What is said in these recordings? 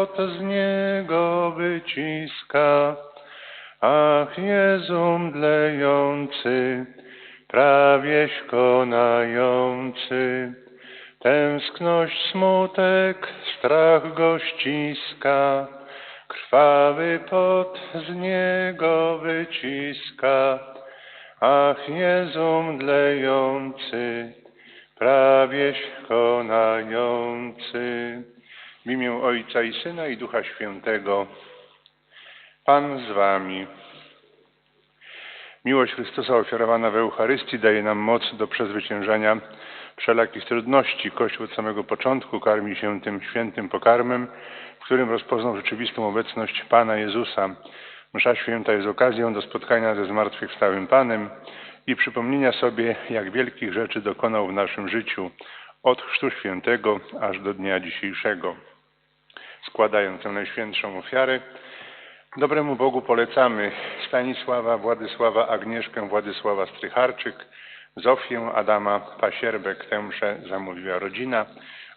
pot z niego wyciska. Ach, Jezu mdlejący, prawieś konający, tęskność, smutek, strach go ściska, krwawy pot z niego wyciska. Ach, Jezu mdlejący, prawieś konający. W imię Ojca i Syna i Ducha Świętego. Pan z wami. Miłość Chrystusa ofiarowana w Eucharystii daje nam moc do przezwyciężania wszelakich trudności. Kościół od samego początku karmi się tym świętym pokarmem, w którym rozpoznał rzeczywistą obecność Pana Jezusa. Msza święta jest okazją do spotkania ze zmartwychwstałym Panem i przypomnienia sobie, jak wielkich rzeczy dokonał w naszym życiu, od Chrztu Świętego aż do dnia dzisiejszego. Składając tę najświętszą ofiarę, dobremu Bogu polecamy Stanisława, Władysława, Agnieszkę, Władysława Strycharczyk, Zofię, Adama Pasierbek. Tę mszę zamówiła rodzina,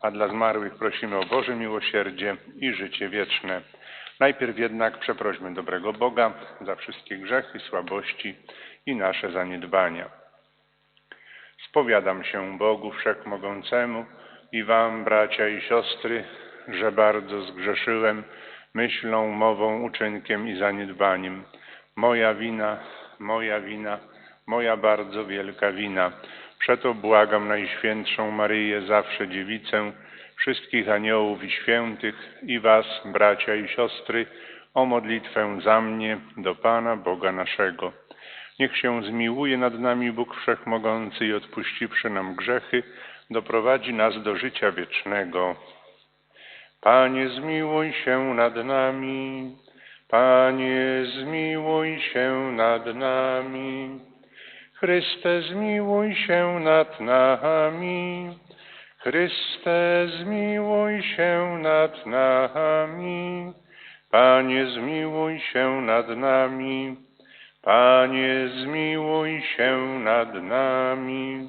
a dla zmarłych prosimy o Boże miłosierdzie i życie wieczne. Najpierw jednak przeprośmy dobrego Boga za wszystkie grzechy, słabości i nasze zaniedbania. Spowiadam się Bogu Wszechmogącemu i Wam, bracia i siostry, że bardzo zgrzeszyłem myślą, mową, uczynkiem i zaniedbaniem. Moja wina, moja wina, moja bardzo wielka wina. Przeto błagam Najświętszą Maryję, zawsze dziewicę, wszystkich aniołów i świętych i Was, bracia i siostry, o modlitwę za mnie do Pana Boga naszego. Niech się zmiłuje nad nami Bóg Wszechmogący i odpuściwszy nam grzechy, doprowadzi nas do życia wiecznego. Panie, zmiłuj się nad nami. Panie, zmiłuj się nad nami. Chryste, zmiłuj się nad nami. Chryste, zmiłuj się nad nami. Panie, zmiłuj się nad nami. Panie, zmiłuj się nad nami.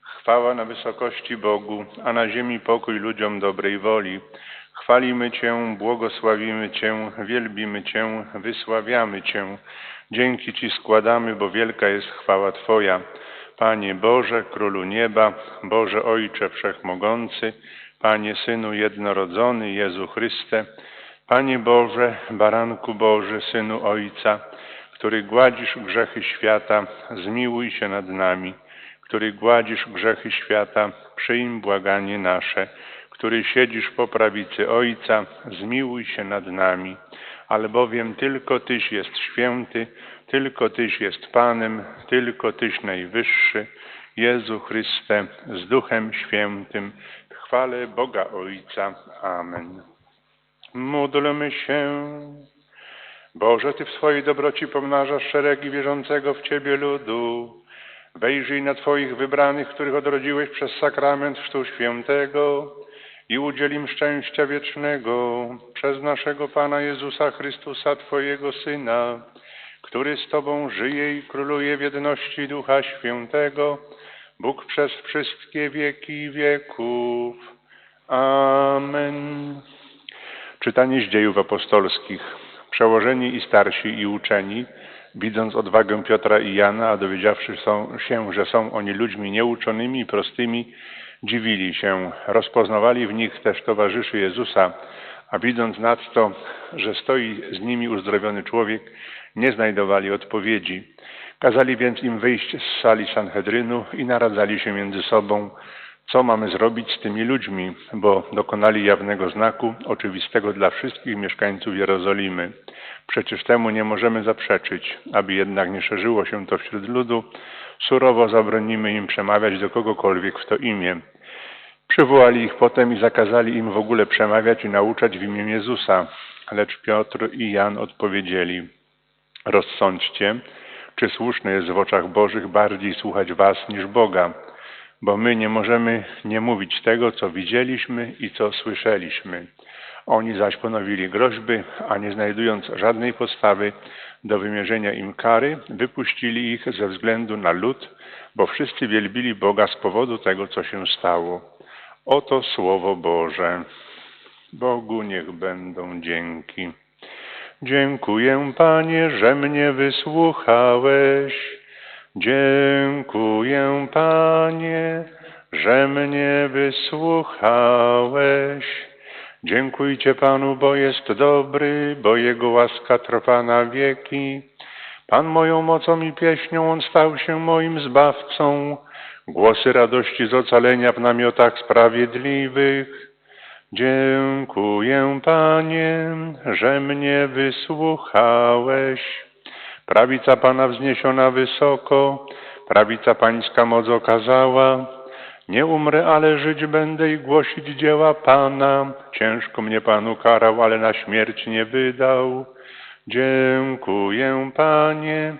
Chwała na wysokości Bogu, a na ziemi pokój ludziom dobrej woli. Chwalimy Cię, błogosławimy Cię, wielbimy Cię, wysławiamy Cię. Dzięki Ci składamy, bo wielka jest chwała Twoja. Panie Boże, Królu Nieba, Boże Ojcze Wszechmogący, Panie Synu Jednorodzony, Jezu Chryste, Panie Boże, Baranku Boży, Synu Ojca, który gładzisz grzechy świata, zmiłuj się nad nami, który gładzisz grzechy świata, przyjm błaganie nasze, który siedzisz po prawicy Ojca, zmiłuj się nad nami, albowiem tylko Tyś jest święty, tylko Tyś jest Panem, tylko Tyś najwyższy, Jezu Chryste, z Duchem Świętym, chwale Boga Ojca. Amen. Módlmy się. Boże, Ty w swojej dobroci pomnażasz szeregi wierzącego w Ciebie ludu. Wejrzyj na Twoich wybranych, których odrodziłeś przez sakrament Chrztu Świętego i udziel im szczęścia wiecznego przez naszego Pana Jezusa Chrystusa, Twojego Syna, który z Tobą żyje i króluje w jedności Ducha Świętego, Bóg przez wszystkie wieki wieków. Amen. Czytanie z dziejów apostolskich. Przełożeni i starsi i uczeni, widząc odwagę Piotra i Jana, a dowiedziawszy się, że są oni ludźmi nieuczonymi i prostymi, dziwili się, rozpoznawali w nich też towarzyszy Jezusa, a widząc nadto, że stoi z nimi uzdrowiony człowiek, nie znajdowali odpowiedzi. Kazali więc im wyjść z sali Sanhedrynu i naradzali się między sobą, co mamy zrobić z tymi ludźmi, bo dokonali jawnego znaku, oczywistego dla wszystkich mieszkańców Jerozolimy. Przecież temu nie możemy zaprzeczyć, aby jednak nie szerzyło się to wśród ludu, surowo zabronimy im przemawiać do kogokolwiek w to imię. Przywołali ich potem i zakazali im w ogóle przemawiać i nauczać w imię Jezusa. Lecz Piotr i Jan odpowiedzieli: Rozsądźcie, czy słuszne jest w oczach Bożych bardziej słuchać Was niż Boga, bo my nie możemy nie mówić tego, co widzieliśmy i co słyszeliśmy. Oni zaś ponowili groźby, a nie znajdując żadnej podstawy do wymierzenia im kary, wypuścili ich ze względu na lud, bo wszyscy wielbili Boga z powodu tego, co się stało. Oto Słowo Boże. Bogu niech będą dzięki. Dziękuję, Panie, że mnie wysłuchałeś. Dziękuję, Panie, że mnie wysłuchałeś. Dziękujcie Panu, bo jest dobry, bo Jego łaska trwa na wieki. Pan moją mocą i pieśnią, On stał się moim zbawcą. Głosy radości z ocalenia w namiotach sprawiedliwych. Dziękuję, Panie, że mnie wysłuchałeś. Prawica Pana wzniesiona wysoko, prawica Pańska moc okazała. Nie umrę, ale żyć będę i głosić dzieła Pana. Ciężko mnie Panu karał, ale na śmierć nie wydał. Dziękuję, Panie,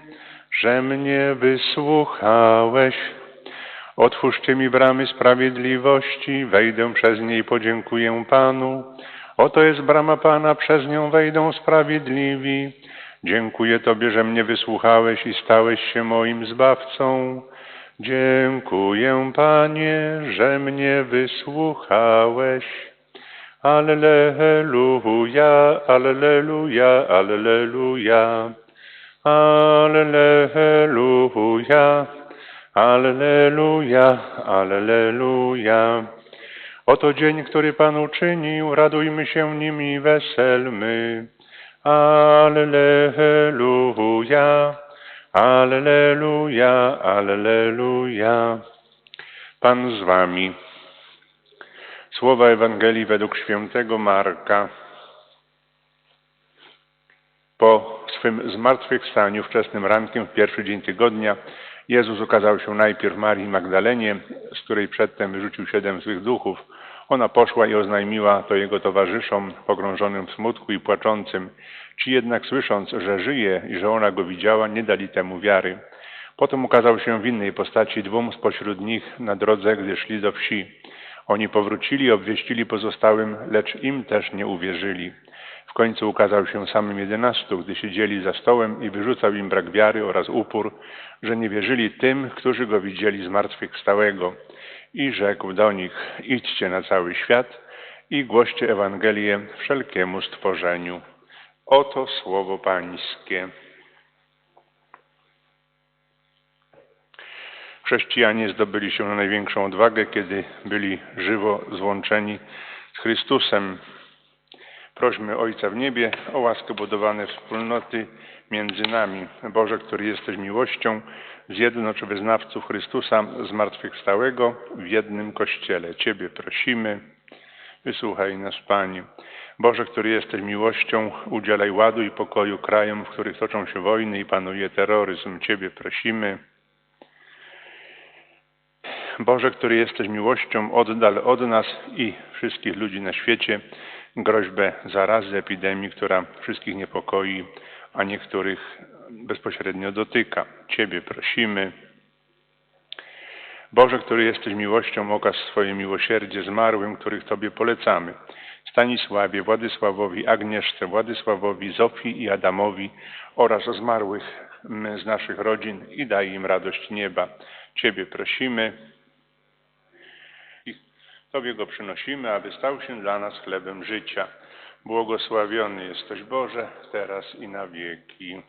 że mnie wysłuchałeś. Otwórzcie mi bramy sprawiedliwości, wejdę przez nie i podziękuję Panu. Oto jest brama Pana, przez nią wejdą sprawiedliwi. Dziękuję Tobie, że mnie wysłuchałeś i stałeś się moim zbawcą. Dziękuję, Panie, że mnie wysłuchałeś. Alleluja, alleluja, alleluja. Alleluja, alleluja, alleluja. Oto dzień, który Pan uczynił, radujmy się nim i weselmy. Alleluja, alleluja, alleluja. Pan z wami. Słowa Ewangelii według świętego Marka. Po swym zmartwychwstaniu wczesnym rankiem w pierwszy dzień tygodnia Jezus ukazał się najpierw Marii Magdalenie, z której przedtem wyrzucił siedem złych duchów. Ona poszła i oznajmiła to jego towarzyszom, pogrążonym w smutku i płaczącym. Ci jednak słysząc, że żyje i że ona go widziała, nie dali temu wiary. Potem ukazał się w innej postaci dwóm spośród nich na drodze, gdy szli do wsi. Oni powrócili obwieścili pozostałym, lecz im też nie uwierzyli. W końcu ukazał się samym jedenastu, gdy siedzieli za stołem i wyrzucał im brak wiary oraz upór, że nie wierzyli tym, którzy go widzieli zmartwychwstałego. I rzekł do nich, idźcie na cały świat i głoście Ewangelię wszelkiemu stworzeniu. Oto słowo Pańskie. Chrześcijanie zdobyli się na największą odwagę, kiedy byli żywo złączeni z Chrystusem. Prośmy Ojca w niebie o łaskę budowane wspólnoty między nami. Boże, który jesteś miłością, zjednocz wyznawców Chrystusa zmartwychwstałego w jednym Kościele. Ciebie prosimy, wysłuchaj nas, Panie. Boże, który jesteś miłością, udzielaj ładu i pokoju krajom, w których toczą się wojny i panuje terroryzm. Ciebie prosimy. Boże, który jesteś miłością, oddal od nas i wszystkich ludzi na świecie groźbę zarazy, epidemii, która wszystkich niepokoi, a niektórych bezpośrednio dotyka. Ciebie prosimy. Boże, który jesteś miłością, okaż swoje miłosierdzie zmarłym, których Tobie polecamy. Stanisławie, Władysławowi, Agnieszce, Władysławowi, Zofii i Adamowi oraz zmarłych z naszych rodzin i daj im radość nieba. Ciebie prosimy. Tobie go przynosimy, aby stał się dla nas chlebem życia. Błogosławiony jesteś Boże, teraz i na wieki.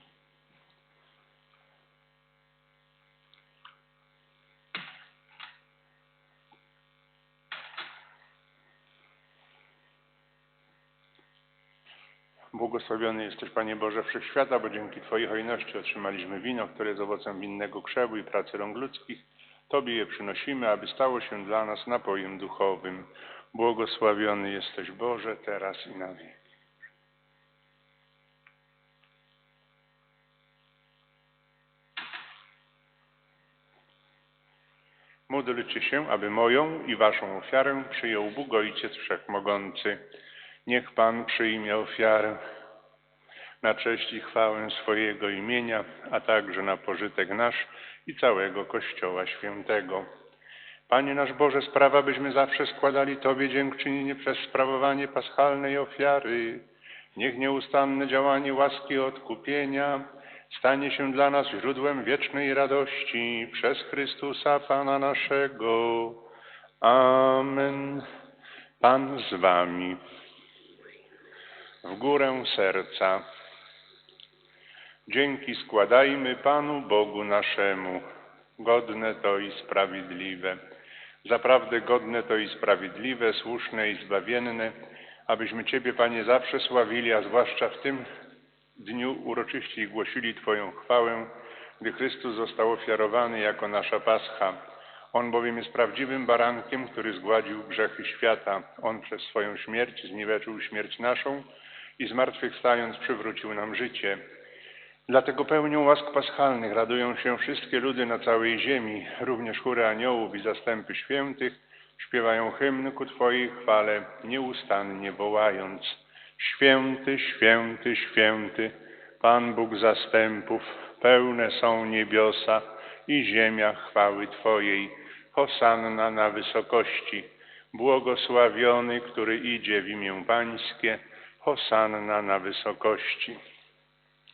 Błogosławiony jesteś, Panie Boże Wszechświata, bo dzięki Twojej hojności otrzymaliśmy wino, które jest owocem winnego krzewu i pracy rąk ludzkich. Tobie je przynosimy, aby stało się dla nas napojem duchowym. Błogosławiony jesteś, Boże, teraz i na wieki. Módlcie się, aby moją i waszą ofiarę przyjął Bóg Ojciec Wszechmogący. Niech Pan przyjmie ofiarę na cześć i chwałę swojego imienia, a także na pożytek nasz i całego Kościoła Świętego. Panie nasz Boże, sprawa byśmy zawsze składali Tobie dziękczynienie przez sprawowanie paschalnej ofiary. Niech nieustanne działanie łaski odkupienia stanie się dla nas źródłem wiecznej radości przez Chrystusa Pana naszego. Amen. Pan z Wami. W górę serca. Dzięki składajmy Panu Bogu naszemu. Godne to i sprawiedliwe. Zaprawdę godne to i sprawiedliwe, słuszne i zbawienne, abyśmy Ciebie, Panie, zawsze sławili, a zwłaszcza w tym dniu uroczyście głosili Twoją chwałę, gdy Chrystus został ofiarowany jako nasza Pascha. On bowiem jest prawdziwym barankiem, który zgładził grzechy świata. On przez swoją śmierć zniweczył śmierć naszą i zmartwychwstając przywrócił nam życie. Dlatego pełnią łask paschalnych radują się wszystkie ludy na całej ziemi, również chóry aniołów i zastępy świętych śpiewają hymn ku Twojej chwale, nieustannie wołając. Święty, święty, święty, Pan Bóg zastępów, pełne są niebiosa i ziemia chwały Twojej. Hosanna na wysokości, błogosławiony, który idzie w imię Pańskie, Hosanna na wysokości.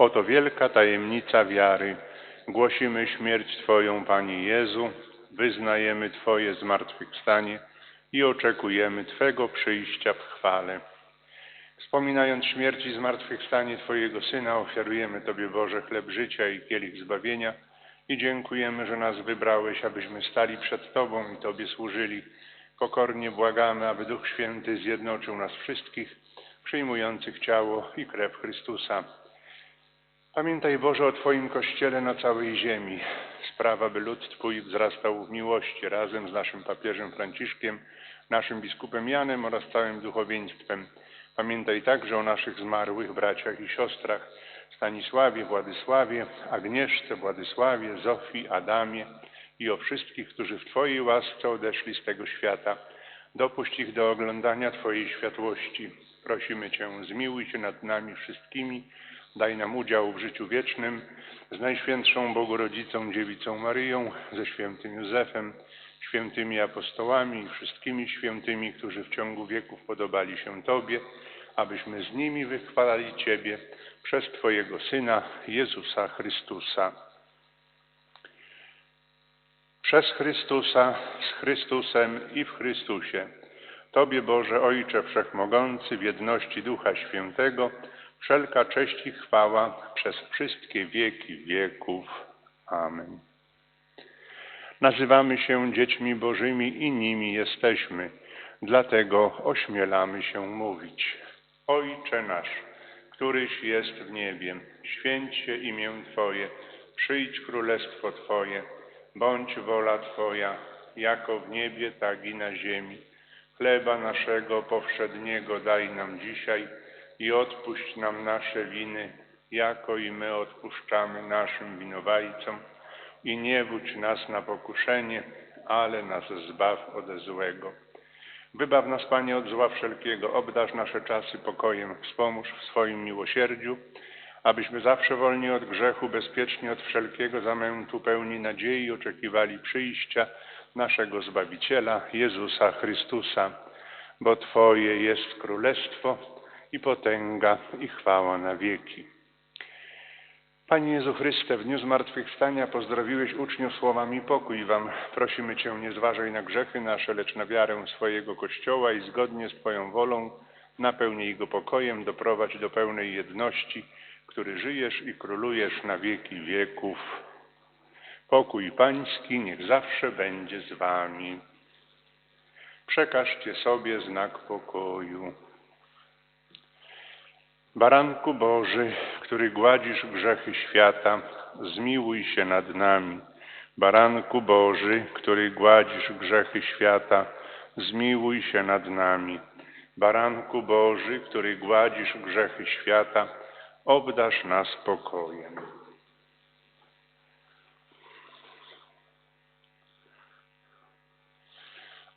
Oto wielka tajemnica wiary. Głosimy śmierć Twoją, Panie Jezu, wyznajemy Twoje zmartwychwstanie i oczekujemy Twego przyjścia w chwale. Wspominając śmierć i zmartwychwstanie Twojego Syna, ofiarujemy Tobie, Boże, chleb życia i kielich zbawienia i dziękujemy, że nas wybrałeś, abyśmy stali przed Tobą i Tobie służyli. Pokornie błagamy, aby Duch Święty zjednoczył nas wszystkich, przyjmujących ciało i krew Chrystusa. Pamiętaj Boże o Twoim Kościele na całej ziemi. Sprawa, by lud Twój wzrastał w miłości razem z naszym papieżem Franciszkiem, naszym biskupem Janem oraz całym duchowieństwem. Pamiętaj także o naszych zmarłych braciach i siostrach Stanisławie, Władysławie, Agnieszce, Władysławie, Zofii, Adamie i o wszystkich, którzy w Twojej łasce odeszli z tego świata. Dopuść ich do oglądania Twojej światłości. Prosimy Cię, zmiłuj się nad nami wszystkimi, Daj nam udział w życiu wiecznym z Najświętszą Bogorodzicą Dziewicą Maryją, ze świętym Józefem, świętymi apostołami i wszystkimi świętymi, którzy w ciągu wieków podobali się Tobie, abyśmy z nimi wychwalali Ciebie przez Twojego Syna, Jezusa Chrystusa. Przez Chrystusa, z Chrystusem i w Chrystusie. Tobie, Boże Ojcze Wszechmogący, w jedności Ducha Świętego, wszelka cześć i chwała przez wszystkie wieki wieków. Amen. Nazywamy się dziećmi Bożymi i nimi jesteśmy, dlatego ośmielamy się mówić. Ojcze nasz, któryś jest w niebie, święć się imię Twoje, przyjdź królestwo Twoje, bądź wola Twoja, jako w niebie, tak i na ziemi. Chleba naszego powszedniego daj nam dzisiaj i odpuść nam nasze winy, jako i my odpuszczamy naszym winowajcom. I nie wódź nas na pokuszenie, ale nas zbaw ode złego. Wybaw nas, Panie, od zła wszelkiego, obdarz nasze czasy pokojem, wspomóż w swoim miłosierdziu, abyśmy zawsze wolni od grzechu, bezpiecznie od wszelkiego zamętu, pełni nadziei oczekiwali przyjścia naszego Zbawiciela, Jezusa Chrystusa, bo Twoje jest królestwo, i potęga, i chwała na wieki. Panie Jezu Chryste, w dniu zmartwychwstania pozdrowiłeś uczniów słowami pokój wam. Prosimy Cię, nie zważaj na grzechy nasze, lecz na wiarę swojego Kościoła i zgodnie z Twoją wolą napełnij go pokojem, doprowadź do pełnej jedności, który żyjesz i królujesz na wieki wieków. Pokój Pański niech zawsze będzie z Wami. Przekażcie sobie znak pokoju. Baranku Boży, który gładzisz grzechy świata, zmiłuj się nad nami. Baranku Boży, który gładzisz grzechy świata, zmiłuj się nad nami. Baranku Boży, który gładzisz grzechy świata, obdasz nas pokojem.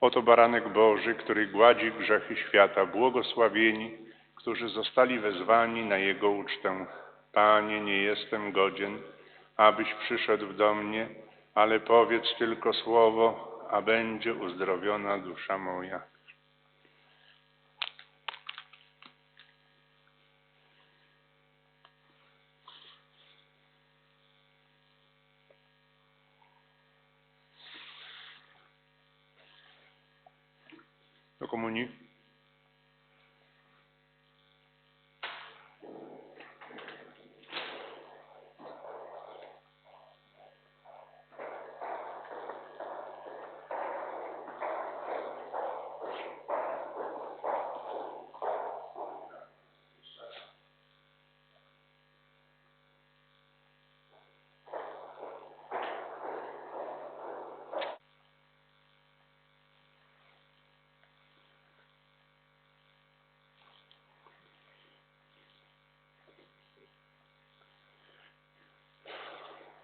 Oto baranek Boży, który gładzi grzechy świata, błogosławieni, którzy zostali wezwani na Jego ucztę. Panie, nie jestem godzien, abyś przyszedł do mnie, ale powiedz tylko słowo, a będzie uzdrowiona dusza moja. Do komunii.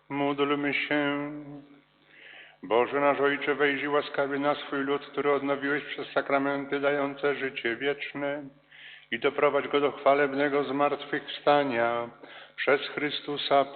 Módlmy się. Boże nasz Ojcze, wejrzyj łaskawie na swój lud, który odnowiłeś przez sakramenty dające życie wieczne i doprowadź go do chwalebnego zmartwychwstania przez Chrystusa